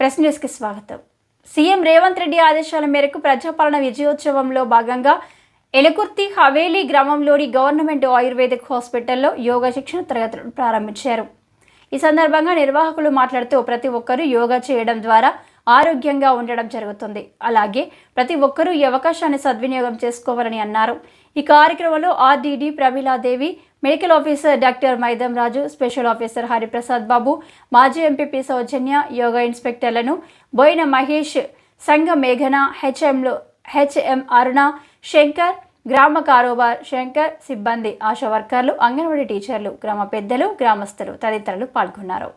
Press న్యూస్కి స్వాగతం. CM Revanth Reddy ఆదేశాల మేరకు ప్రజాపాలన విజయోత్సవంలో భాగంగా ఎలకుర్తి హవేలీ గ్రామంలోని గవర్నమెంట్ ఆయుర్వేదిక్ హాస్పిటల్లో యోగా శిక్షణ తరగతులను ప్రారంభించారు. ఈ సందర్భంగా నిర్వాహకులు మాట్లాడుతూ ప్రతి ఒక్కరూ యోగా చేయడం ద్వారా ఆరోగ్యంగా ఉండడం జరుగుతుంది. అలాగే ప్రతి ఒక్కరూ ఈ అవకాశాన్ని సద్వినియోగం చేసుకోవాలని అన్నారు. ఈ కార్యక్రమంలో RDD Pramiladevi medical officer doctor Maidam Raju special officer Hariprasad Babu మాజీ ఎంపీపీ సౌజన్య యోగా ఇన్స్పెక్టర్లను బోయిన మహేష్ సంఘ మేఘన హెచ్ఎంలు హెచ్ఎం అరుణ శంకర్ గ్రామ కారోబార్ శంకర్ సిబ్బంది ఆశా వర్కర్లు అంగన్వాడీ టీచర్లు గ్రామ పెద్దలు గ్రామస్తులు తదితరులు పాల్గొన్నారు.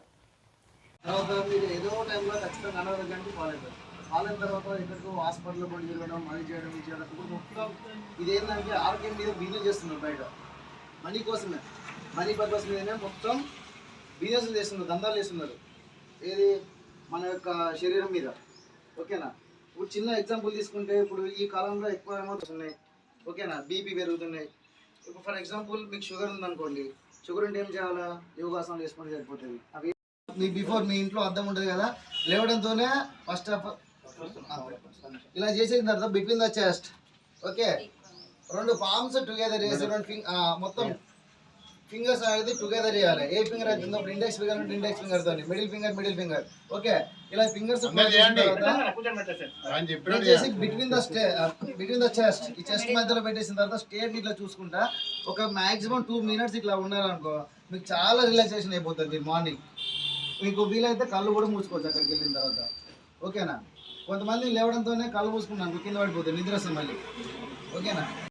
తర్వాత మీరు ఏదో టైంలో ఖచ్చితంగా నలభై గంటలు పాలేదు పాలైన తర్వాత ఎక్కడికో హాస్పిటల్లో కూడా తిరగడం అది చేయడం ఇది చేయడం ఇప్పుడు మొత్తం ఇదేంటంటే ఆరోగ్యం మీద బిజినెస్ చేస్తున్నారు బయట. మనీ కోసమే. మనీ పర్పస్ మీదనే మొత్తం బిజినెస్ చేస్తున్నారు దందాలు చేస్తున్నారు. ఏది? మన యొక్క శరీరం మీద. ఓకేనా? ఇప్పుడు చిన్న ఎగ్జాంపుల్ తీసుకుంటే ఇప్పుడు ఈ కాలంలో ఎక్కువ అమౌంట్స్ ఉన్నాయి ఓకేనా? బీపీ పెరుగుతున్నాయి. ఇప్పుడు ఫర్ ఎగ్జాంపుల్ మీకు షుగర్ ఉందనుకోండి. షుగర్ ఉంటే ఏం చేయాలా? యోగాసనం చేసుకుంటే సరిపోతుంది అవి మీ బిఫోర్ మీ ఇంట్లో అద్దం ఉంటుంది కదా లేవడంతోనే ఫస్ట్ ఆఫ్ ఇలా చేసిన తర్వాత బిట్వీన్ ద చెస్ట్ ఓకే రెండు పామ్స్ టుగెదర్ చేసి రెండు మొత్తం ఫింగర్స్ అనేది టుగెదర్ చేయాలి. ఏ ఫింగర్ అయితే ఉందో ఇండెక్స్ ఫింగర్ ఉంటే ఇండెక్స్ ఫింగర్ తోని. Middle finger middle finger okay ఇలా ఫింగర్స్ చేసి between the stay between the chest ఈ చెస్ట్ మధ్యలో పెట్టేసిన తర్వాత స్టేట్ ఇట్లా చూసుకుంటా ఒక మాక్సిమం టూ మినిట్స్ ఇట్లా ఉన్నారనుకో మీకు చాలా రిలాక్సేషన్ అయిపోతుంది మీరు మార్నింగ్ మీకు వీలైతే కళ్ళు కూడా మూసుకోవచ్చు అక్కడికి వెళ్ళిన తర్వాత. ఓకేనా? కొంతమంది లేవడంతోనే కళ్ళు మూసుకున్నాను కింద పడిపోతుంది నిద్ర వస్తుంది మళ్ళీ. ఓకేనా?